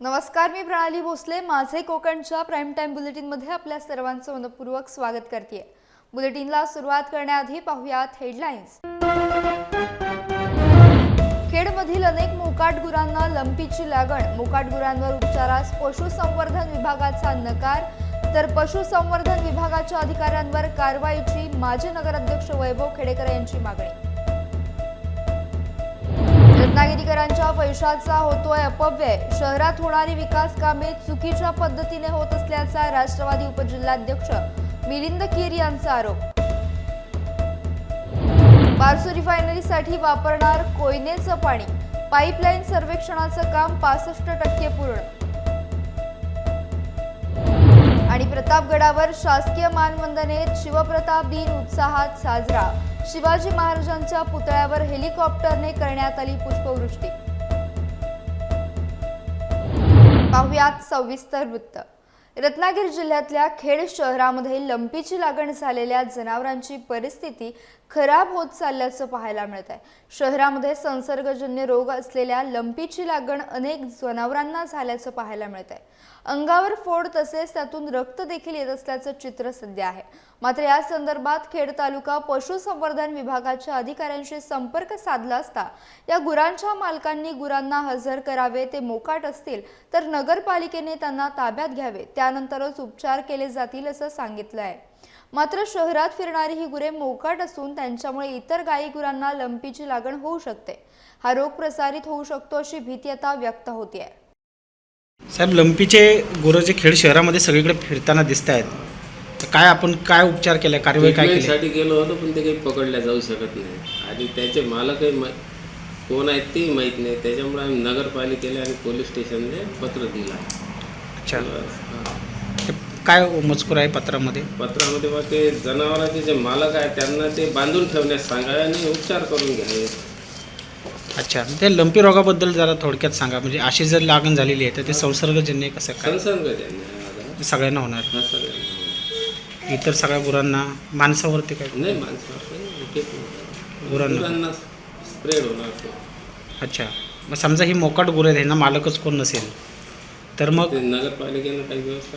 नमस्कार मी प्रणाली भोसले. माझे कोकणच्या प्राईम टाईम बुलेटिनमध्ये आपल्या सर्वांचं मनपूर्वक स्वागत करते बुलेटिनला सुरुवात करण्याआधी पाहुयात हेडलाईन्स खेडमधील अनेक मोकाट गुरांना लंपीची लागण. मोकाट गुरांवर उपचारास पशुसंवर्धन विभागाचा नकार. तर पशुसंवर्धन विभागाच्या अधिकाऱ्यांवर कारवाईची माजी नगराध्यक्ष वैभव खेडेकर यांची मागणी. रत्नागिरीकरांच्या पैशाचा होतोय अपव्यय. शहरात होणारी विकास कामे चुकीच्या पद्धतीने होत असल्याचा राष्ट्रवादी उपजिल्हाध्यक्ष मिलिंद कीर यांचा आरोप. बारसू रिफायनरीसाठी वापरणार कोयनेचं पाणी. पाईपलाईन सर्वेक्षणाचं काम पासष्ट टक्के पूर्ण आणि प्रतापगडावर शासकीय मानवंदनेत शिवप्रताप दिन उत्साहात साजरा. शिवाजी महाराजांच्या पुतळ्यावर हेलिकॉप्टरने करण्यात आली पुष्पवृष्टी. पाहुयात सविस्तर वृत्त. रत्नागिरी जिल्ह्यातल्या खेड शहरामध्ये लंपीची लागण झालेल्या जनावरांची परिस्थिती खराब होत चालल्याचं पाहायला मिळत आहे शहरामध्ये संसर्गजन्य रोग असलेल्या लंपीची लागण अनेक जनावरांना झाल्याचं पाहायला मिळत आहे अंगावर फोड तसेच त्यातून रक्त देखील येत असल्याचं चित्र सध्या आहे. मात्र या संदर्भात खेड तालुका पशुसंवर्धन विभागाच्या अधिकाऱ्यांशी संपर्क साधला असता या गुरांच्या मालकांनी गुरांना हजर करावे ते मोकाट असतील तर नगरपालिकेने त्यांना ताब्यात घ्यावे त्यानंतरच उपचार केले जातील असं सांगितलं आहे मात्र शहरात फिरणारी ही गुरे मोकाट असून त्यांच्यामुळे इतर गायी गुरांना लंपीची लागण होऊ शकते. हा रोग प्रसारित होऊ शकतो अशी भीती आता व्यक्त होती आहे साहेब लंपीचे गुरं जे खेड शहरामध्ये सगळीकडे फिरताना दिसत आहेत तर काय आपण काय उपचार केले? कार्यवाही काय केली? साठी गेलो होतो पण ते काही पकडल्या जाऊ शकत नाही. आणि त्याचे मालकही मा कोण आहेत तेही माहीत नाही. त्याच्यामुळे आम्ही नगरपालिकेला आणि पोलीस स्टेशनने पत्र दिलं. अच्छा. हा. काय मजकूर आहे पत्रामध्ये? पत्रामध्ये मग ते जनावरांचे जे मालक आहेत त्यांना ते बांधून ठेवण्यास सांगावे आणि उपचार करून घ्यावे. अच्छा ते लंपी रोगाबद्दल जरा थोडक्यात सांगा. म्हणजे अशी जर लागण झालेली आहे तर ते संसर्गजन्य कसं काय? संसर्ग त्यांना ते सगळ्यांना होणार. हा सगळ्यांना. इतर सगळ्या गुरांना माणसावरती काय? नाही माणसावर. गुरांना. गुरांना स्प्रेड होणार तो. अच्छा. मग समजा ही मोकाट गुरं आहेत ह्यांना मालकच कोण नसेल? तर मग ते नगरपालिकेनं काही व्यवस्था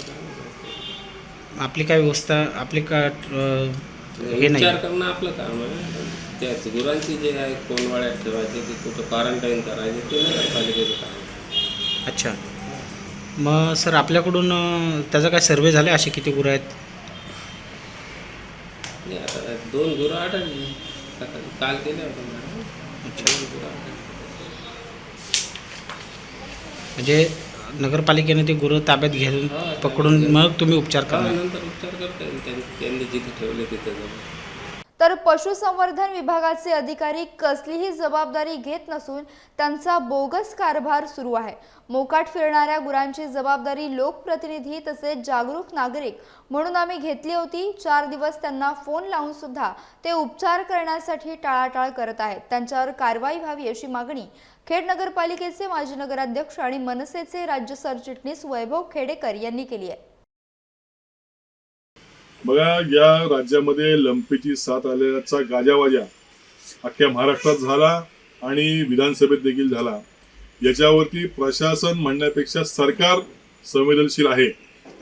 आपली काय व्यवस्था आपली का अं, हे नाही. उपचार करणं आपलं काम आहे. त्याच गुरांची जे आहे कोणवाड्यात ठेवायचे की कुठं क्वारंटाईन करायचे ते नगरपालिकेचं काम? आहे. अच्छा. मग सर आपल्याकडून अं, त्याचा काय सर्वे झाला असे किती गुरं आहेत? नाही आता दोन गुरं आढळली. सकाळी काल मॅडम. दोन गुरं आढळली. म्हणजे नगरपालिकेने ते गुरं ताब्यात घेऊन पकडून मग तुम्ही उपचार करणार. नंतर उपचार करता येईल. त्यांनी त्यांनी जिथे ठेवले तिथे जाऊन. तर पशुसंवर्धन विभागाचे अधिकारी कसलीही जबाबदारी घेत नसून त्यांचा बोगस कारभार सुरू आहे. मोकाट फिरणाऱ्या गुरांची जबाबदारी लोकप्रतिनिधी तसेच जागरूक नागरिक म्हणून आम्ही घेतली होती. चार दिवस त्यांना फोन लावून सुद्धा ते उपचार करण्यासाठी टाळाटाळ करत आहेत. त्यांच्यावर कारवाई व्हावी अशी मागणी खेड नगरपालिकेचे माजी नगराध्यक्ष आणि मनसेचे राज्य सरचिटणीस वैभव खेडेकर यांनी केली आहे. बघा या राज्यामध्ये लंपीची साथ आल्याचा गाजावाजा अख्ख्या महाराष्ट्रात झाला आणि विधानसभेत देखील झाला. याच्यावरती प्रशासन म्हणण्यापेक्षा सरकार संवेदनशील आहे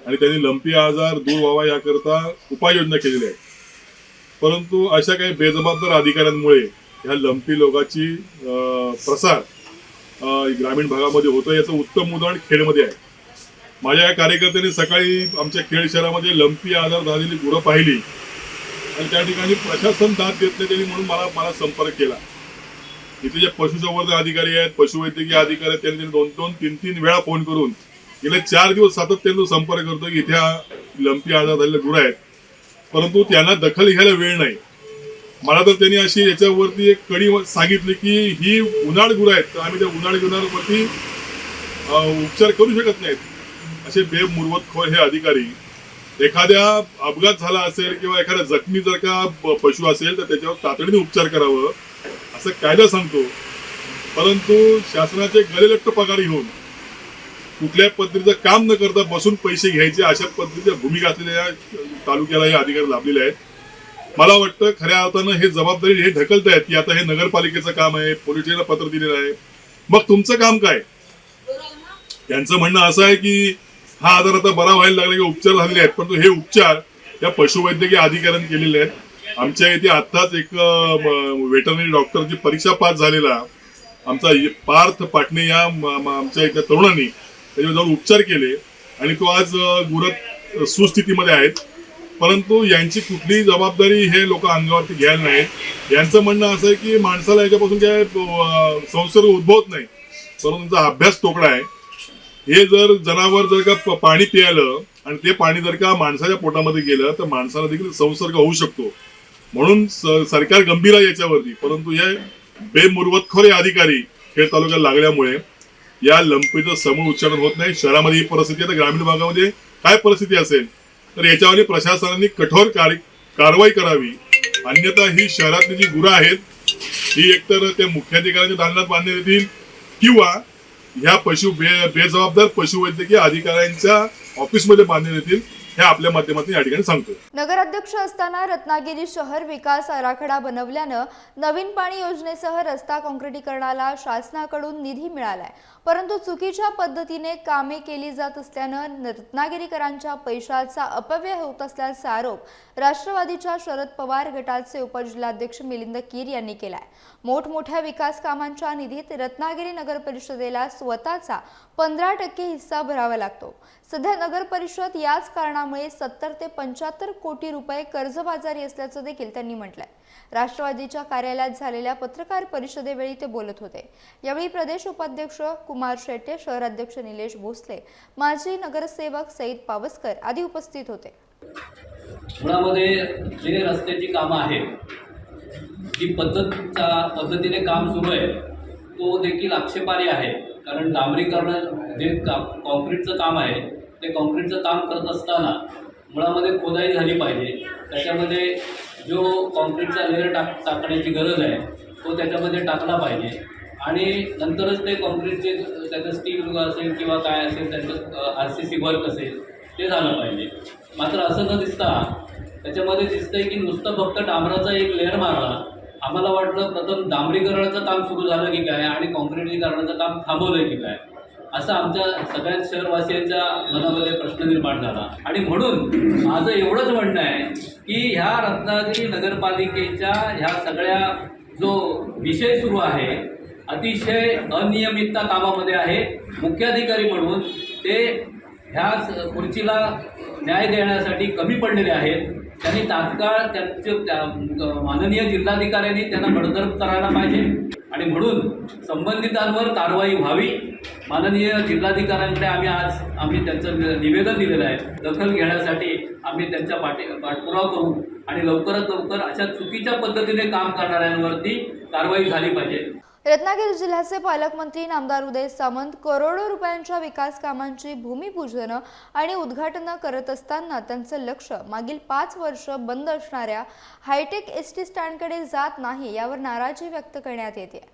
आणि त्यांनी लंपी आजार दूर व्हावा याकरता उपाययोजना केलेल्या आहेत. परंतु अशा काही बेजबाबदार अधिकाऱ्यांमुळे ह्या लंपी लोकांची प्रसार ग्रामीण भागामध्ये होतं याचं उत्तम उदाहरण खेडमध्ये आहे. माझ्या या कार्यकर्त्यांनी सकाळी आमच्या खेड शहरामध्ये लंपी आजार झालेली गुरं पाहिली. आणि त्या ठिकाणी प्रशासन दाद घेत नाही त्यांनी म्हणून मला मला संपर्क केला. इथे जे पशुसंवर्धन अधिकारी आहेत पशुवैद्यकीय अधिकारी आहेत त्यांनी दोन दोन तीन तीन वेळा फोन करून गेले चार दिवस सातत्यानं संपर्क करतो की इथे लंपी आजार झालेले गुरं आहेत. परंतु त्यांना दखल घ्यायला वेळ नाही. मला तर त्यांनी अशी याच्यावरती एक कडी सांगितली की ही उन्हाळ गुरं आहेत तर आम्ही त्या उन्हाळ गुरांवरती उपचार करू शकत नाहीत. असे बेमुरवतखोर हे अधिकारी एखाद्या अपघात झाला असेल किंवा एखाद्या जखमी जर का पशु असेल तर त्याच्यावर तातडीने उपचार करावं असं कायदा सांगतो. परंतु शासनाचे गलेलट्ट पगार घेऊन कुठल्याही पद्धतीचं काम न करता बसून पैसे घ्यायचे अशा पद्धतीच्या भूमिका असलेल्या या तालुक्याला हे अधिकारी लाभलेले आहेत. मला वाटतं खऱ्या अर्थानं हे जबाबदारी हे ढकलतायत की आता हे नगरपालिकेचं काम आहे पोलीस स्टेशनला पत्र दिलेलं आहे. मग तुमचं काम काय? यांचं म्हणणं असं आहे की हा आजार आता बरा व्हायला लागला की उपचार झालेले आहेत. परंतु हे उपचार या पशुवैद्यकीय अधिकाऱ्यांनी केलेले आहेत. आमच्या इथे आत्ताच एक व्हेटरनरी डॉक्टरची परीक्षा पास झालेला. आमचा पार्थ पाटणे या आमच्या इथल्या तरुणांनी त्याच्यावर जाऊन उपचार केले. आणि तो आज गुरत सुस्थितीमध्ये आहेत. परंतु यांची कुठलीही जबाबदारी हे लोक अंगावरती घ्यायला नाहीत. यांचं म्हणणं असं आहे की माणसाला याच्यापासून काय संसर्ग उद्भवत नाही. परंतु त्यांचा अभ्यास तोकडा आहे. हे जर जनावर जर का पाणी प्यायलं आणि ते पाणी जर का माणसाच्या पोटामध्ये गेलं तर माणसाला देखील संसर्ग होऊ शकतो. म्हणून स- सरकार गंभीर आहे याच्यावरती. परंतु हे बेमुरवतखोरे अधिकारी खेड तालुक्यात लागल्यामुळे. या लंपीचं समूळ उच्चारण होत नाही. शहरामध्ये ही परिस्थिती आहे. तर ग्रामीण भागामध्ये काय परिस्थिती असेल? तर याच्यावर प्रशासनाने कठोर कार- कारवाई करावी. अन्यथा ही शहरातली जी गुरं आहेत ही एकतर त्या मुख्याधिकाऱ्यांच्या दालनात बांधण्यात येतील किंवा ह्या पशु बे बेजबाबदार पशुवैद्यकीय अधिकाऱ्यांच्या ऑफिसमध्ये बांधण्यात येतील हे आपल्या माध्यमातून या ठिकाणी सांगतो नगराध्यक्ष असताना रत्नागिरी शहर विकास आराखडा बनवल्यानं नवीन पाणी योजनेसह रस्ता काँक्रिटीकरणाला शासनाकडून निधी मिळालाय. परंतु चुकीच्या पद्धतीने कामे केली जात असल्यानं रत्नागिरीकरांच्या पैशाचा अपव्यय होत असल्याचा आरोप राष्ट्रवादीच्या शरद पवार गटाचे उपजिल्हाध्यक्ष मिलिंद कीर यांनी केलाय. मोठमोठ्या विकास कामांच्या निधीत रत्नागिरी नगर परिषदेला स्वतःचा पंधरा टक्के हिस्सा भरावा लागतो. सध्या नगर परिषद याच कारणामुळे सत्तर ते पंच्याहत्तर कोटी रुपये कर्जबाजारी असल्याचं देखील त्यांनी म्हटलंय. राष्ट्रवादीच्या कार्यालयात झालेल्या पत्रकार परिषदेवेळी ते बोलत होते. यावेळी प्रदेश उपाध्यक्ष कुमार शेट्टे शहराध्यक्ष निलेश भोसले माजी नगरसेवक सईद पावसकर आदी उपस्थित होते. पुण्यामध्ये जे रस्त्याची कामं आहेत जी पद्धतचा पद्धतीने काम सुरू आहे तो देखील आक्षेपार्ह आहे. कारण डांबरीकरण जे का कॉन्क्रीटचं काम आहे ते कॉन्क्रीटचं काम करत असताना मुळामध्ये खोदाई झाली पाहिजे. त्याच्यामध्ये जो कॉन्क्रीटचा लेअर टाक टाकण्याची गरज आहे तो त्याच्यामध्ये टाकला पाहिजे. आणि नंतरच ते कॉन्क्रीटचे त्याचं स्टील असेल किंवा काय असेल त्याचं आर सी सी वर्क असेल ते झालं पाहिजे. मात्र असं न दिसता त्याच्यामध्ये दिसतंय की नुसतं फक्त डांबराचा एक लेअर मारला. आम्हाला वाटलं प्रथम डांबरीकरणाचं काम सुरू झालं की काय आणि कॉन्क्रीटीकरणाचं काम थांबवलं की काय. असं आमच्या सगळ्या शहरवासियांच्या मनामध्ये प्रश्न निर्माण झाला. आणि म्हणून माझं एवढंच म्हणणं आहे की ह्या रत्नागिरी नगरपालिकेच्या ह्या सगळ्या जो विषय सुरू आहे अतिशय अनियमितता कामामध्ये आहे. मुख्याधिकारी म्हणून ते ह्या खुर्चीला न्याय देण्यासाठी कमी पडलेले आहेत. त्यांनी तात्काळ त्यांचे त्या माननीय जिल्हाधिकाऱ्यांनी त्यांना बडतर्फ करायला पाहिजे. आणि म्हणून संबंधितांवर कारवाई व्हावी. माननीय जिल्हाधिकाऱ्यांकडे आम्ही आज आम्ही त्यांचं निवेदन दिलेलं आहे. दखल घेण्यासाठी आम्ही त्यांच्या पाठी पाठपुरावा करू आणि लवकरात लवकर अशा चुकीच्या पद्धतीने काम करणाऱ्यांवरती कारवाई झाली पाहिजे. रत्नागिरी जिल्ह्याचे पालकमंत्री नामदार उदय सामंत करोडो रुपयांच्या विकास कामांची भूमिपूजन आणि उद्घाटनं करत असताना त्यांचं लक्ष मागील पाच वर्ष बंद असणाऱ्या हायटेक एस टी स्टँडकडे जात नाही यावर नाराजी व्यक्त करण्यात येते.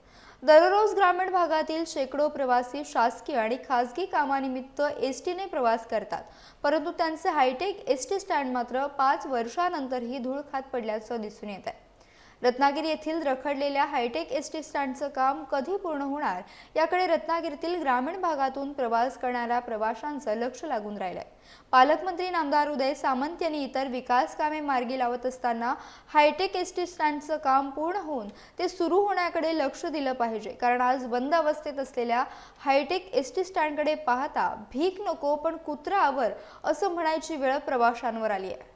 दररोज ग्रामीण भागातील शेकडो प्रवासी शासकीय आणि खासगी कामानिमित्त एस टीने प्रवास करतात परंतु त्यांचे हायटेक एस टी स्टँड मात्र पाच वर्षानंतरही धूळ खात पडल्याचं दिसून येत आहे रत्नागिरी येथील रखडलेल्या हायटेक एस टी स्टँडचं काम कधी पूर्ण होणार? याकडे रत्नागिरीतील ग्रामीण भागातून प्रवास करणाऱ्या प्रवाशांचं लक्ष लागून राहिलंय. पालकमंत्री नामदार उदय सामंत यांनी इतर विकास कामे मार्गी लावत असताना हायटेक एस टी स्टँडचं काम पूर्ण होऊन ते सुरू होण्याकडे लक्ष दिलं पाहिजे. कारण आज बंद अवस्थेत असलेल्या हायटेक एस टी स्टँडकडे पाहता भीक नको पण कुत्रा आवर असं म्हणायची वेळ प्रवाशांवर आली आहे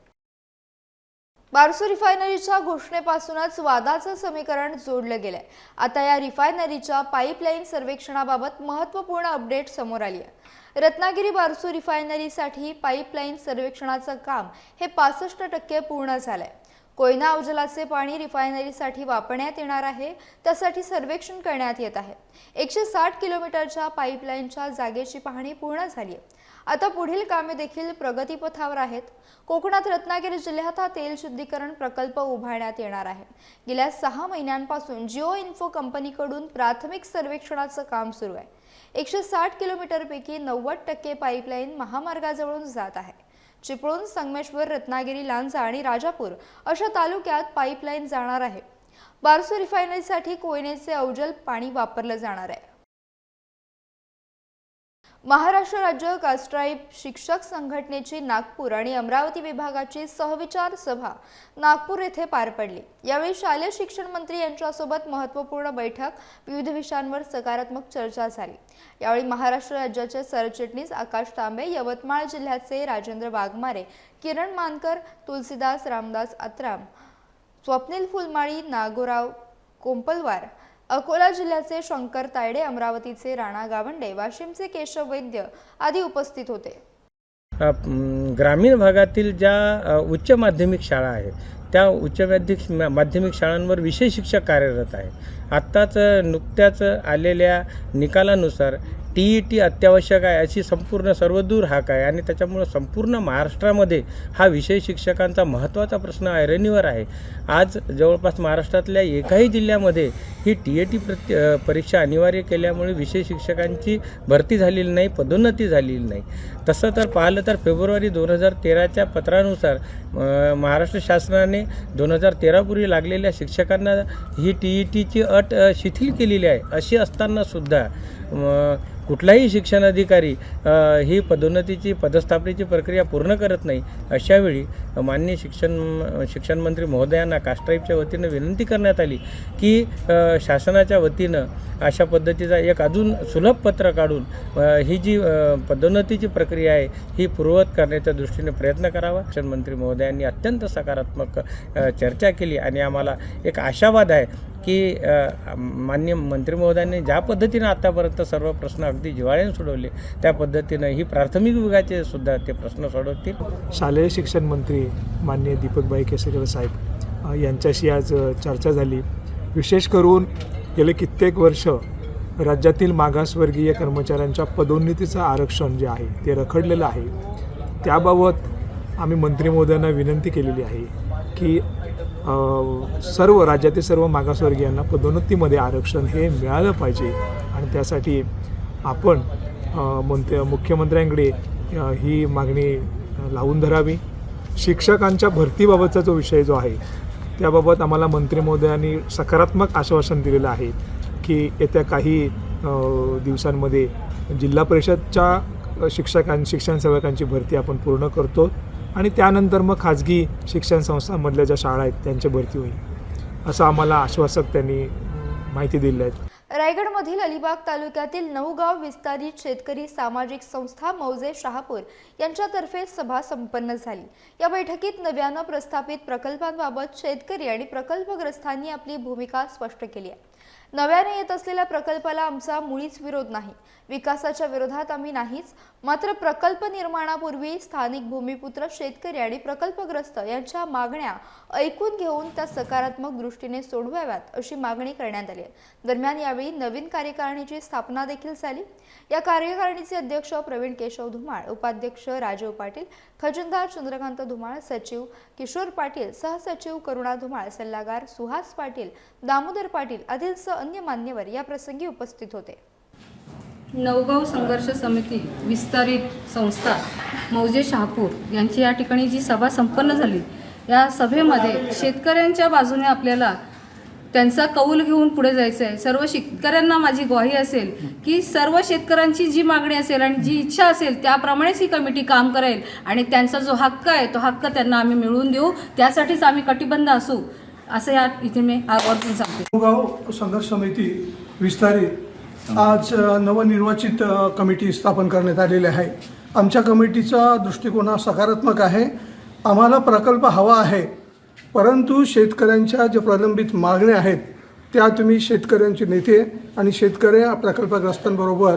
बारसू रिफायनरीच्या घोषणेपासूनच वादाचं समीकरण जोडलं गेलंय. आता या रिफायनरीच्या पाईपलाईन सर्वेक्षणाबाबत महत्त्वपूर्ण अपडेट समोर आली आहे रत्नागिरी बारसू रिफायनरीसाठी पाईपलाईन सर्वेक्षणाचं काम हे पासष्ट टक्के पूर्ण झालंय. कोयना अवजलाचे पाणी रिफायनरीसाठी वापरण्यात येणार आहे त्यासाठी सर्वेक्षण करण्यात येत आहे. एकशे साठ किलोमीटरच्या पाईपलाईनच्या जागेची पाहणी पूर्ण झाली आहे आता पुढील कामे देखील प्रगतीपथावर आहेत. कोकणात रत्नागिरी जिल्ह्यात हा तेल शुद्धीकरण प्रकल्प उभारण्यात येणार आहे. गेल्या सहा महिन्यांपासून जिओ इन्फो कंपनीकडून प्राथमिक सर्वेक्षणाचं काम सुरू आहे. एकशे साठ किलोमीटरपैकी नव्वद टक्के पाईपलाईन महामार्गाजवळून जात आहे. चिपळूण संगमेश्वर रत्नागिरी लांजा आणि राजापूर अशा तालुक्यात पाईपलाईन जाणार आहे. बारसू रिफायनरीसाठी कोयनेचे अवजल पाणी वापरलं जाणार आहे. महाराष्ट्र राज्य कास्ट्राईब शिक्षक संघटनेची नागपूर आणि अमरावती विभागाची सहविचार सभा नागपूर येथे पार पडली. यावेळी शालेय शिक्षण मंत्री यांच्यासोबत महत्त्वपूर्ण बैठक विविध विषयांवर सकारात्मक चर्चा झाली. यावेळी महाराष्ट्र राज्याचे सरचिटणीस आकाश तांबे यवतमाळ जिल्ह्याचे राजेंद्र वाघमारे किरण मानकर तुलसीदास रामदास अत्राम स्वप्नील फुलमाळी नागोराव कोंपलवार अकोला जिल्ह्याचे शंकर तायडे अमरावतीचे राणा गावंडे वाशिमचे केशव वैद्य आदी उपस्थित होते. ग्रामीण भागातील ज्या उच्च माध्यमिक शाळा आहेत त्या उच्च माध्यमिक माध्यमिक शाळांवर विषय शिक्षक कार्यरत आहे आत्ताच नुकत्याच आलेल्या निकालानुसार टी ई टी अत्यावश्यक आहे अशी संपूर्ण सर्वदूर हाक आहे आणि त्याच्यामुळं संपूर्ण महाराष्ट्रामध्ये हा विषय शिक्षकांचा महत्त्वाचा प्रश्न ऐरणीवर आहे. आज जवळपास महाराष्ट्रातल्या एकाही जिल्ह्यामध्ये ही टी ए टी प्रत्य परीक्षा अनिवार्य केल्यामुळे विषय शिक्षकांची भरती झालेली नाही पदोन्नती झालेली नाही. तसं तर पाहिलं तर फेब्रुवारी दोन हजार तेराच्या पत्रानुसार महाराष्ट्र शासनाने दोन हजार तेरापूर्वी लागलेल्या शिक्षकांना ही टी ई टीची अट शिथिल केलेली आहे. अशी असतानासुद्धा सुद्धा कुठलाही शिक्षण अधिकारी ही पदोन्नतीची पदस्थापनेची प्रक्रिया पूर्ण करत नाही अशावेळी मान्य शिक्षण शिक्षण मंत्री महोदयांना कास्ट्राईबच्या वतीनं विनंती करण्यात आली की शासनाच्या वतीनं अशा पद्धतीचा एक अजून सुलभ पत्र काढून ही जी पदोन्नतीची प्रक्रिया आहे ही पूर्ववत करण्याच्या दृष्टीने प्रयत्न करावा. शिक्षण मंत्री महोदयांनी अत्यंत सकारात्मक चर्चा केली आणि आम्हाला एक आशावाद आहे की अ, माननीय मंत्री महोदयांनी ज्या पद्धतीनं आतापर्यंत सर्व प्रश्न अगदी जिवाळ्याने सोडवले. त्या पद्धतीनं ही प्राथमिक विभागाचे सुद्धा ते प्रश्न सोडवतील. शालेय शिक्षण मंत्री माननीय दीपकबाई केसरकर साहेब यांच्याशी आज चर्चा झाली. विशेष करून गेले कित्येक वर्ष राज्यातील मागासवर्गीय कर्मचाऱ्यांच्या पदोन्नतीचं आरक्षण जे आहे ते रखडलेलं आहे. त्याबाबत आम्ही मंत्री महोदयांना विनंती केलेली आहे की सर्व राज्यातील सर्व मागासवर्गीयांना पदोन्नतीमध्ये आरक्षण हे मिळालं पाहिजे. त्यासाठी आपण अ, मुख्यमंत्र्यांकडे ही मागणी लावून धरावी. शिक्षकांच्या भरतीबाबतचा जो विषय जो आहे त्याबाबत आम्हाला मंत्री महोदयांनी सकारात्मक आश्वासन दिलेलं आहे की येत्या काही दिवसांमध्ये जिल्हा परिषदच्या शिक्षकां शिक्षण सेवकांची भरती आपण पूर्ण करतो आणि त्यानंतर मग खाजगी शिक्षण संस्थांमधल्या ज्या शाळा आहेत त्यांची भरती होईल. असं आम्हाला आश्वासक त्यांनी माहिती दिली आहे. रायगडमधील अलिबाग तालुक्यातील नऊगाव विस्तारित शेतकरी सामाजिक संस्था मौजे शहापूर यांच्यातर्फे सभा संपन्न झाली. या बैठकीत नव्यानं प्रस्थापित प्रकल्पांबाबत शेतकरी आणि प्रकल्पग्रस्तांनी आपली भूमिका स्पष्ट केली आहे. नव्याने येत असलेल्या प्रकल्पाला आमचा मुळीच विरोध नाही. विकासाच्या विरोधात आम्ही नाहीच मात्र प्रकल्प निर्माणापूर्वी स्थानिक भूमिपुत्र शेतकरी आणि प्रकल्पग्रस्त यांच्या मागण्या ऐकून घेऊन त्या सकारात्मक दृष्टीने सोडवाव्यात अशी मागणी करण्यात आली आहे. दरम्यान यावेळी नवीन कार्यकारिणीची स्थापना देखील झाली. या कार्यकारिणीचे अध्यक्ष प्रवीण केशव धुमाळ उपाध्यक्ष राजीव पाटील खजिनदार चंद्रकांत धुमाळ सचिव किशोर पाटील सहसचिव करुणा धुमाळ सल्लागार सुहास पाटील दामोदर पाटील आदींसह अन्य मान्यवर या प्रसंगी उपस्थित होते. नवगाव संघर्ष समिती विस्तारित संस्था मौजे शहापूर यांची या ठिकाणी जी सभा संपन्न झाली या सभेमध्ये शेतकऱ्यांच्या बाजूने आपल्याला त्यांचा कौल घेऊन पुढे जायचं आहे. सर्व शेतकऱ्यांना माझी ग्वाही असेल की सर्व शेतकऱ्यांची जी मागणी असेल आणि जी इच्छा असेल त्याप्रमाणेच ही कमिटी काम करेल आणि त्यांचा जो हक्क आहे तो हक्क त्यांना आम्ही मिळवून देऊ. त्यासाठीच आम्ही कटिबंध असू असं या इथे मी आवर्जून सांगते. गाव संघर्ष समिती विस्तारित आज नवनिर्वाचित कमिटी स्थापन करण्यात आलेली आहे. आमच्या कमिटीचा दृष्टिकोन हा सकारात्मक आहे. आम्हाला प्रकल्प हवा आहे परंतु शेतकऱ्यांच्या ज्या प्रलंबित मागण्या आहेत त्या तुम्ही शेतकऱ्यांचे नेते आणि शेतकरी प्रकल्पग्रस्तांबरोबर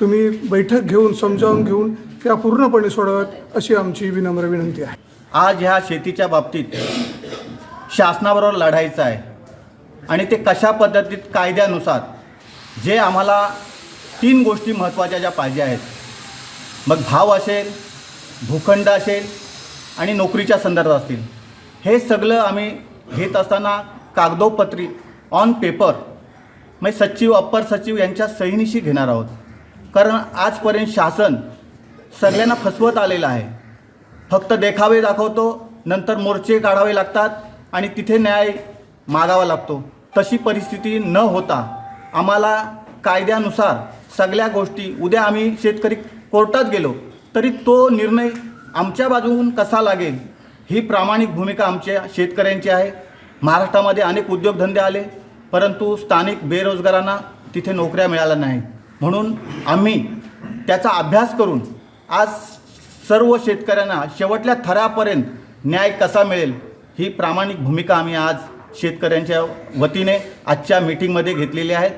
तुम्ही बैठक घेऊन समजावून घेऊन त्या पूर्णपणे सोडवत अशी आमची विनम्र विनंती आहे. आज ह्या शेतीच्या बाबतीत शासनाबरोबर लढायचं आहे. आणि ते कशा पद्धतीत कायद्यानुसार जे आम्हाला तीन गोष्टी महत्त्वाच्या ज्या पाहिजे आहेत. मग भाव असेल भूखंड असेल आणि नोकरीच्या संदर्भात असतील. हे सगळं आम्ही घेत असताना कागदोपत्री ऑन पेपर म्हणजे सचिव अप्पर सचिव यांच्या सहीनिशी घेणार आहोत. कारण आजपर्यंत शासन सगळ्यांना फसवत आलेलं आहे. फक्त देखावे दाखवतो नंतर मोर्चे काढावे लागतात आणि तिथे न्याय मागावा लागतो. तशी परिस्थिती न होता आम्हाला कायद्यानुसार सगळ्या गोष्टी उद्या आम्ही शेतकरी कोर्टात गेलो तरी तो निर्णय आमच्या बाजूहून कसा लागेल ही प्रामाणिक भूमिका आमच्या शेतकऱ्यांची आहे. महाराष्ट्रामध्ये अनेक उद्योगधंदे आले परंतु स्थानिक बेरोजगारांना तिथे नोकऱ्या मिळाल्या नाही म्हणून आम्ही त्याचा अभ्यास करून आज सर्व शेतकऱ्यांना शेवटल्या थरापर्यंत न्याय कसा मिळेल ही प्रामाणिक भूमिका आम्ही आज शेतकऱ्यांच्या वतीने आजच्या मीटिंगमध्ये घेतलेले आहेत.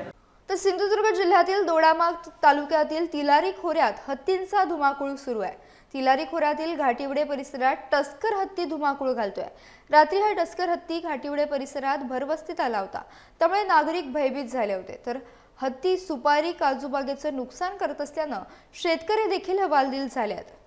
तर सिंधुदुर्ग जिल्ह्यातील दोडामार्ग तालुक्यातील तिलारी खोऱ्यात हत्तींचा धुमाकूळ सुरू आहे. तिलारी खोऱ्यातील घाटिवडे परिसरात टस्कर हत्ती धुमाकूळ घालतोय. रात्री हा टस्कर हत्ती घाटिवडे परिसरात भरवस्तीत आला होता. त्यामुळे नागरिक भयभीत झाले होते. तर हत्ती सुपारी काजूबागेचं नुकसान करत असल्यानं शेतकरी देखील हवालदिल झाले आहेत.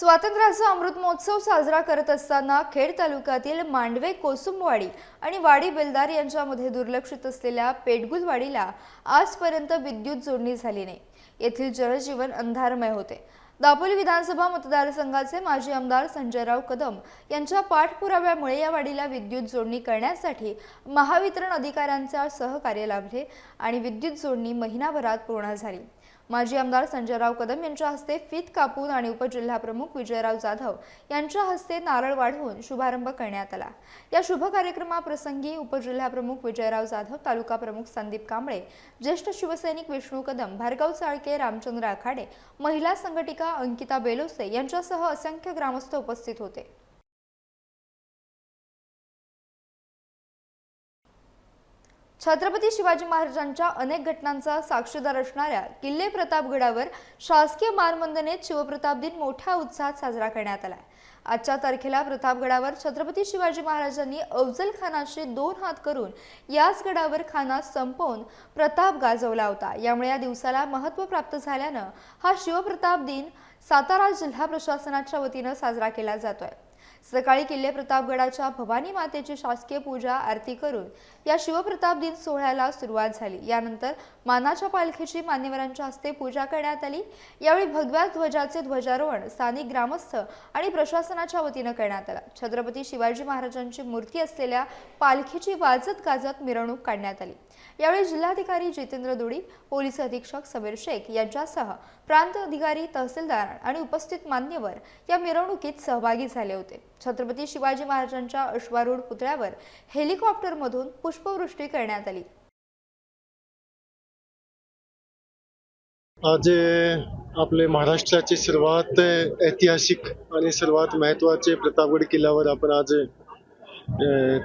स्वातंत्र्याचा अमृत महोत्सव साजरा करत असताना खेड तालुक्यातील मांडवे कोसुंबवाडी आणि वाडी बेलदार यांच्यामध्ये दुर्लक्षित असलेल्या पेटगुलवाडीला आजपर्यंत विद्युत जोडणी झाली नाही. येथील जलजीवन अंधारमय होते. दापोली विधानसभा मतदारसंघाचे माजी आमदार संजयराव कदम यांच्या पाठपुराव्यामुळे या वाडीला विद्युत जोडणी करण्यासाठी महावितरण अधिकाऱ्यांचा सहकार्य लाभले आणि विद्युत जोडणी महिनाभरात पूर्ण झाली. माजी आमदार संजयराव कदम यांच्या हस्ते फीत कापून आणि उपजिल्हाप्रमुख विजयराव जाधव यांच्या हस्ते नारळ वाढवून शुभारंभ करण्यात आला. या शुभ कार्यक्रमाप्रसंगी उपजिल्हाप्रमुख विजयराव जाधव तालुका प्रमुख संदीप कांबळे ज्येष्ठ शिवसैनिक विष्णू कदम भार्गव चाळके रामचंद्र आखाडे महिला संघटिका अंकिता बेलोसे यांच्यासह असंख्य ग्रामस्थ उपस्थित होते. छत्रपती शिवाजी महाराजांच्या अनेक घटनांचा साक्षीदार असणाऱ्या किल्ले प्रतापगडावर शासकीय मानवंदनेत शिवप्रताप दिन मोठ्या उत्साहात साजरा करण्यात आला आजच्या तारखेला प्रतापगडावर छत्रपती शिवाजी महाराजांनी अफजल खानाशी दोन हात करून याच गडावर खाना संपवून प्रताप गाजवला होता. यामुळे या दिवसाला महत्त्व प्राप्त झाल्यानं हा शिवप्रताप दिन सातारा जिल्हा प्रशासनाच्या वतीनं साजरा केला जातोय. सकाळी किल्ले प्रतापगडाच्या भवानी मातेची शासकीय पूजा आरती करून या शिवप्रताप दिन सोहळ्याला सुरुवात झाली. यानंतर मानाच्या पालखीची मान्यवरांच्या हस्ते पूजा करण्यात आली. यावेळी भगव्या ध्वजाचे ध्वजारोहण स्थानिक ग्रामस्थ आणि प्रशासनाच्या वतीनं करण्यात आला. छत्रपती शिवाजी महाराजांची मूर्ती असलेल्या पालखीची वाजत गाजत मिरवणूक काढण्यात आली. यावेळी जिल्हाधिकारी जितेंद्र दुडी पोलीस अधीक्षक समीर शेख यांच्यासह प्रांत अधिकारी तहसीलदार आणि उपस्थित मान्यवर या मिरवणुकीत सहभागी झाले होते. छत्रपती शिवाजी महाराजांच्या अश्वारूढ पुतळ्यावर हेलिकॉप्टरमधून पुष्पवृष्टी करण्यात आली. आज आपले महाराष्ट्राची सर्वात ऐतिहासिक आणि सर्वात महत्त्वाचे प्रतापगड किल्ल्यावर आपण आज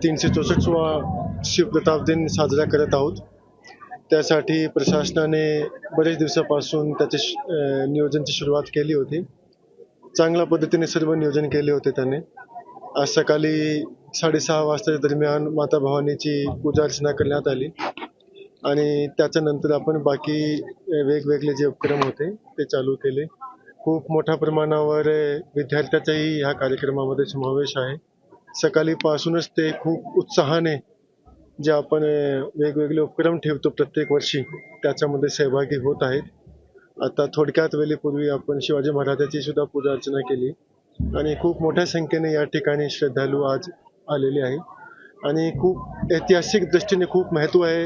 तीनशे चौसष्टवा शिवप्रताप दिन साजरा करत आहोत. त्यासाठी प्रशासनाने बरेच दिवसापासून त्याचे श- नियोजनची सुरुवात केली होती. चांगल्या पद्धतीने सर्व नियोजन केले होते त्याने. आज सकाळी साडेसहा वाजताच्या दरम्यान माता भवानीची पूजा अर्चना करण्यात आली. आणि त्याच्यानंतर आपण बाकी वेगवेगळे जे उपक्रम होते ते चालू केले. खूप मोठ्या प्रमाणावर विद्यार्थ्याचाही ह्या कार्यक्रमामध्ये समावेश आहे. सकाळीपासूनच ते खूप उत्साहाने जे आपण वेगवेगळे उपक्रम ठेवतो प्रत्येक वर्षी त्याच्यामध्ये सहभागी होत आहेत. आता थोडक्यात वेळेपूर्वी आपण शिवाजी महाराजाची सुद्धा पूजा अर्चना केली आणि खूप मोठ्या संख्येने या ठिकाणी श्रद्धालू आज आलेले आहे आणि खूप ऐतिहासिक दृष्टीने खूप महत्त्व आहे.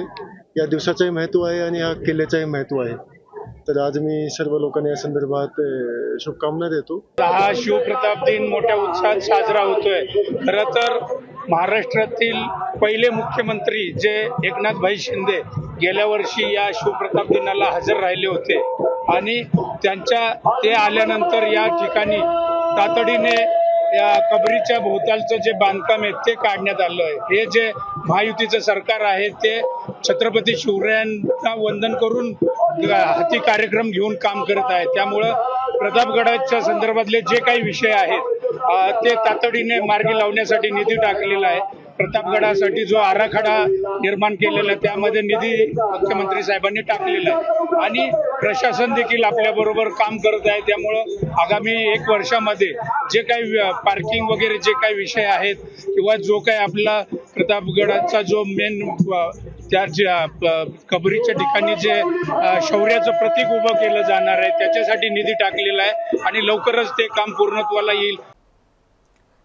या दिवसाचंही महत्त्व आहे आणि या किल्ल्याचंही महत्त्व आहे. तर आज मी सर्व लोकांना या संदर्भात शुभकामना देतो. हा शिवप्रताप दिन मोठ्या उत्साहात साजरा होतोय. खर तर महाराष्ट्रातील पहिले मुख्यमंत्री जे एकनाथभाई शिंदे गेल्या वर्षी या शिवप्रताप दिनाला हजर राहिले होते आणि त्यांच्या ते आल्यानंतर या ठिकाणी तातडीने या कबरीच्या भोवतालचं जे बांधकाम आहे ते काढण्यात आलं आहे. हे जे महायुतीचं सरकार आहे ते छत्रपती शिवरायांना वंदन करून हाती कार्यक्रम घेऊन काम करत आहे. त्यामुळं प्रतापगडाच्या संदर्भातले जे काही विषय आहेत ते तातडीने मार्गी लावण्यासाठी निधी टाकलेला आहे. प्रतापगडासाठी जो आराखडा निर्माण केलेला आहे त्यामध्ये निधी मुख्यमंत्री साहेबांनी टाकलेला आहे. आणि प्रशासन देखील आपल्याबरोबर काम करत आहे त्यामुळं आगामी एक वर्षामध्ये जे काही पार्किंग वगैरे जे काही विषय आहेत किंवा जो काही आपला प्रतापगडाचा जो मेन त्या कबरीच्या ठिकाणी जे शौर्याचं प्रतीक उभं केलं जाणार आहे त्याच्यासाठी निधी टाकलेला आहे आणि लवकरच ते काम पूर्णत्वाला येईल.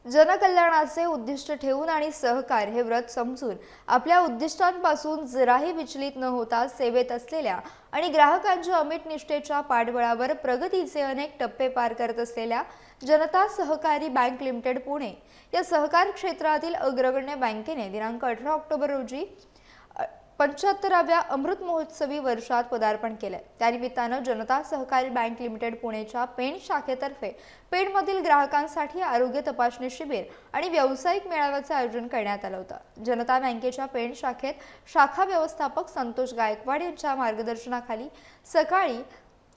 जनकल्याणाचे उद्दिष्ट ठेवून आणि सहकार हे व्रत समजून आपल्या उद्दिष्टांपासून जराही विचलित न होता सेवेत असलेल्या आणि ग्राहकांच्या अमिट निष्ठेच्या पाठबळावर प्रगतीचे अनेक टप्पे पार करत असलेल्या जनता सहकारी बँक लिमिटेड पुणे या सहकार क्षेत्रातील अग्रगण्य बँकेने दिनांक अठरा ऑक्टोबर रोजी पंच्याहत्तराव्या अमृत महोत्सवी वर्षात पदार्पण केलंय. त्यानिमित्तानं जनता सहकारी बँक लिमिटेड पुणेच्या पेण शाखेतर्फे पेणमधील ग्राहकांसाठी आरोग्य तपासणी शिबिर आणि व्यावसायिक मेळाव्याचं आयोजन करण्यात आलं होतं. जनता बँकेच्या पेण शाखेत शाखा व्यवस्थापक संतोष गायकवाड यांच्या मार्गदर्शनाखाली सकाळी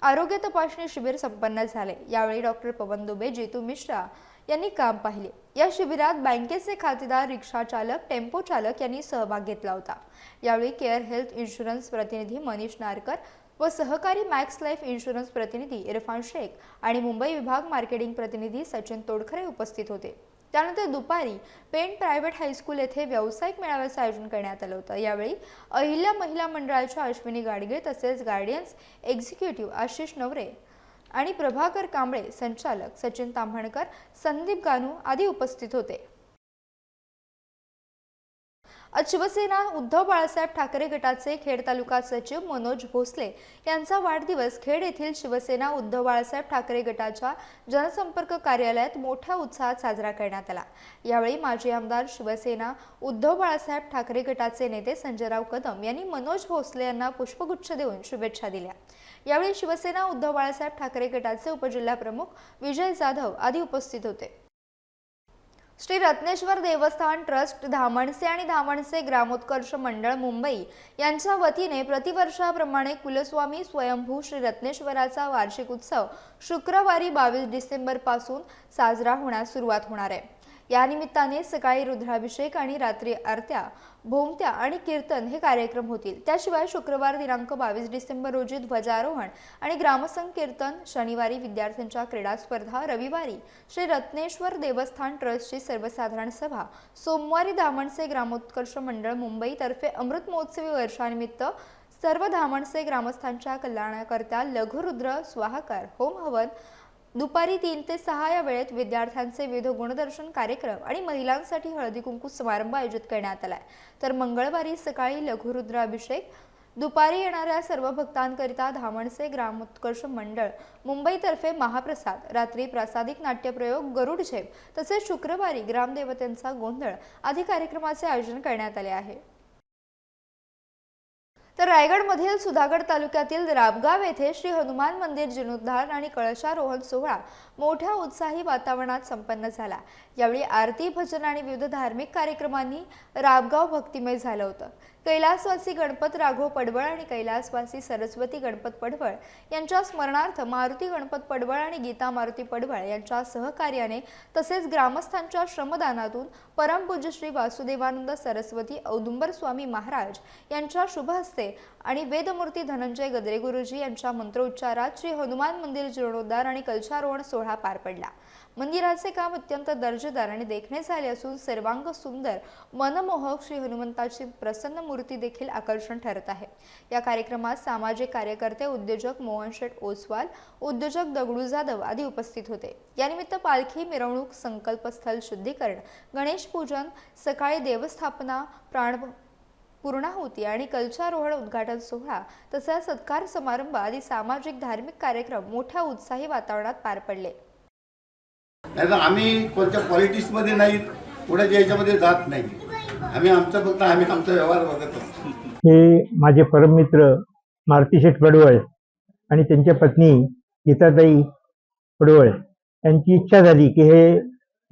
आरोग्य तपासणी शिबिर संपन्न झाले. यावेळी डॉक्टर पवन दुबे जितू मिश्रा यांनी काम पाहिले. या शिबिरात बँकेचे खातेदार रिक्षा चालक टेम्पो चालक यांनी सहभाग घेतला होता. यावेळी केअर हेल्थ इन्शुरन्स प्रतिनिधी मनीष नारकर व सहकारी मॅक्स लाईफ इन्शुरन्स प्रतिनिधी इरफान शेख आणि मुंबई विभाग मार्केटिंग प्रतिनिधी सचिन तोडखरे उपस्थित होते. त्यानंतर दुपारी पेण प्रायव्हेट हायस्कूल येथे व्यावसायिक मेळाव्याचं आयोजन करण्यात आलं होतं. यावेळी अहिल्या महिला मंडळाच्या अश्विनी गाडगे तसेच गार्डियन्स एक्झिक्युटिव्ह आशिष नवरे आणि प्रभाकर कांबळे संचालक सचिन तांभणकर संदीप गानू आदी उपस्थित होते. आज शिवसेना उद्धव बाळासाहेब ठाकरे गटाचे खेड तालुका सचिव मनोज भोसले यांचा वाढदिवस खेड येथील शिवसेना उद्धव बाळासाहेब ठाकरे गटाच्या जनसंपर्क कार्यालयात मोठ्या उत्साहात साजरा करण्यात आला. यावेळी माजी आमदार शिवसेना उद्धव बाळासाहेब ठाकरे गटाचे नेते संजयराव कदम यांनी मनोज भोसले यांना पुष्पगुच्छ देऊन शुभेच्छा दिल्या. यावेळी शिवसेना उद्धव बाळासाहेब ठाकरे गटाचे उपजिल्हाप्रमुख विजय जाधव आदी उपस्थित होते. श्री रत्नेश्वर देवस्थान ट्रस्ट धामणसे आणि धामणसे ग्रामोत्कर्ष मंडळ मुंबई यांच्या वतीने प्रतिवर्षाप्रमाणे कुलस्वामी स्वयंभू श्री रत्नेश्वराचा वार्षिक उत्सव शुक्रवारी बावीस डिसेंबरपासून साजरा होण्यास सुरुवात होणार आहे. या निमित्ताने सकाळी रुद्राभिषेक आणि रात्री आरत्या भोमत्या आणि कीर्तन हे कार्यक्रम होतील. त्याशिवाय शुक्रवार दिनांक बावीस डिसेंबर रोजी ध्वजारोहण आणि ग्रामसंकीर्तन शनिवारी विद्यार्थ्यांच्या क्रीडा स्पर्धा रविवारी श्री रत्नेश्वर देवस्थान ट्रस्टची सर्वसाधारण सभा सोमवारी दामणसे ग्रामोत्कर्ष मंडळ मुंबईतर्फे अमृत महोत्सवी वर्षानिमित्त सर्व धामणसे ग्रामस्थांच्या कल्याणाकरता लघुरुद्र स्वाहाकार होम हवन दुपारी तीन ते सहा या वेळेत विद्यार्थ्यांचे विविध गुणदर्शन कार्यक्रम आणि महिलांसाठी हळदी कुंकू समारंभ आयोजित करण्यात आलाय. तर मंगळवारी सकाळी लघुरुद्राभिषेक दुपारी येणाऱ्या सर्व भक्तांकरिता धामणसे ग्रामोत्कर्ष मंडळ मुंबईतर्फे महाप्रसाद रात्री प्रासादिक नाट्यप्रयोग गरुड झेप तसेच शुक्रवारी ग्रामदेवतेंचा गोंधळ आदी कार्यक्रमाचे आयोजन करण्यात आले आहे. तर रायगडमधील सुधागड तालुक्यातील राबगाव येथे श्री हनुमान मंदिर जीर्णोद्धार आणि कळशारोहण सोहळा मोठ्या उत्साही वातावरणात संपन्न झाला. यावेळी आरती भजन आणि विविध धार्मिक कार्यक्रमांनी राबगाव भक्तिमय झालं होतं. कैलासवासी गणपत राघव पडवळ आणि कैलासवासी सरस्वती गणपत पडवळ यांच्या स्मरणार्थ मारुती गणपत पडवळ आणि गीता मारुती पडवळ यांच्या सहकार्याने तसेच ग्रामस्थांच्या श्रमदानातून परमपूज्य श्री वासुदेवानंद सरस्वती औदुंबर स्वामी महाराज यांच्या शुभ हस्ते आणि वेदमूर्ती धनंजय गद्रे गुरुजी यांच्या मंत्रोच्चारात श्री हनुमान मंदिर जीर्णोद्धार आणि कलशारोहण सोहळा पार पडला. मंदिराचे काम अत्यंत दर्जेदार आणि देखणे झाले असून सर्वांग सुंदर मनमोहक श्री हनुमंताची प्रसन्न मूर्ती देखील आकर्षण ठरत आहे. या कार्यक्रमात सामाजिक कार्यकर्ते उद्योजक मोहन शेठ ओसवाल उद्योजक दगडू जाधव आदी उपस्थित होते. यानिमित्त पालखी मिरवणूक संकल्पस्थल शुद्धीकरण गणेश पूजन सकाळी देवस्थापना प्राण पूर्णाहुती आणि कलशारोहण उद्घाटन सोहळा तसेच सत्कार समारंभ आदी सामाजिक धार्मिक कार्यक्रम मोठ्या उत्साही वातावरणात पार पडले. नाही तर आम्ही कोणत्या पॉलिटिक्समध्ये नाही पुढे याच्यामध्ये जात नाही. आम्ही आमचं फक्त आम्ही आमचा व्यवहार बघत असतो. हे माझे परममित्र मारुती शेठ पडवळ आणि त्यांच्या पत्नी गीताताई पडवळ यांची इच्छा झाली की हे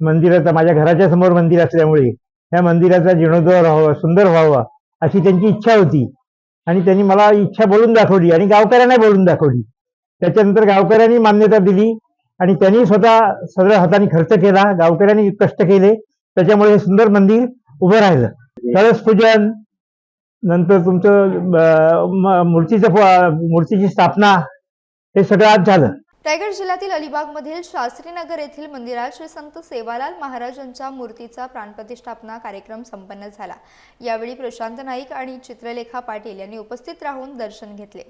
मंदिराचा माझ्या घराच्या समोर मंदिर असल्यामुळे ह्या मंदिराचा जीर्णोद्धार व्हावा सुंदर व्हावा अशी त्यांची इच्छा होती. आणि त्यांनी मला इच्छा बोलून दाखवली आणि गावकऱ्यांना बोलून दाखवली. त्याच्यानंतर गावकऱ्यांनी मान्यता दिली आणि त्यांनी स्वतः सगळ्या हाताने खर्च केला गावकऱ्यांनी कष्ट केले त्याच्यामुळे हे सुंदर मंदिर उभं राहिलं. कळस पूजन नंतर तुमचं मूर्तीचं मूर्तीची स्थापना हे सगळं आज झालं. रायगड जिल्ह्यातील अलिबागमधील शास्त्रीनगर येथील मंदिरात श्री संत सेवालाल महाराज यांच्या मूर्तीचा प्राणप्रतिष्ठापना कार्यक्रम संपन्न झाला. यावेळी प्रशांत नाईक आणि चित्रलेखा पाटील यांनी उपस्थित राहून दर्शन घेतले.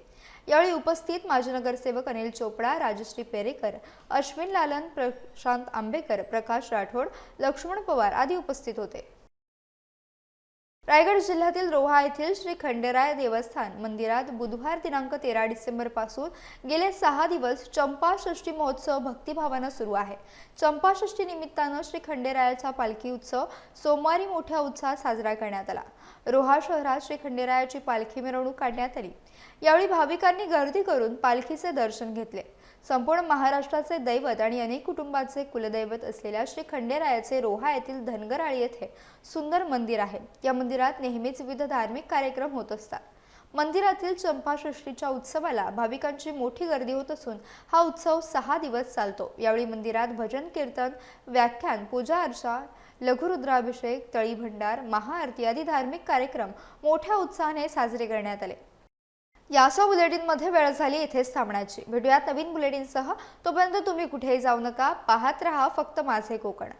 यावेळी उपस्थित माजी नगरसेवक अनिल चोपडा राजश्री पेरेकर अश्विन लालन प्रशांत आंबेकर प्रकाश राठोड लक्ष्मण पवार आदी उपस्थित होते. रायगड जिल्ह्यातील रोहा येथील श्री खंडेराय देवस्थान मंदिरात बुधवार दिनांक तेरा डिसेंबरपासून गेले सहा दिवस चंपाषष्ठी महोत्सव भक्तिभावानं सुरू आहे. चंपाषष्ठी निमित्तानं श्री खंडेरायाचा पालखी उत्सव सोमवारी मोठ्या उत्साहात साजरा करण्यात आला. रोहा शहरात श्री खंडेरायाची पालखी मिरवणूक काढण्यात आली. यावेळी भाविकांनी गर्दी करून पालखीचे दर्शन घेतले. संपूर्ण महाराष्ट्राचे दैवत आणि अनेक कुटुंबाचे कुलदैवत असलेल्या श्री खंडेरायाचे रोहा येथील धनगराळी येथे सुंदर मंदिर आहे. या मंदिरात नेहमीच विविध धार्मिक कार्यक्रम होत असतात. मंदिरातील चंपाषष्ठीच्या उत्सवाला भाविकांची मोठी गर्दी होत असून हा उत्सव सहा दिवस चालतो. यावेळी मंदिरात भजन कीर्तन व्याख्यान पूजा अर्चा लघुरुद्राभिषेक तळी भंडार महाआरती आदी धार्मिक कार्यक्रम मोठ्या उत्साहाने साजरे करण्यात आले. याच्या बुलेटिनमध्ये वेळ झाली इथेच थांबण्याची. भेटूयात नवीन बुलेटिनसह. तोपर्यंत तुम्ही कुठेही जाऊ नका. पाहत रहा फक्त माझे कोकण.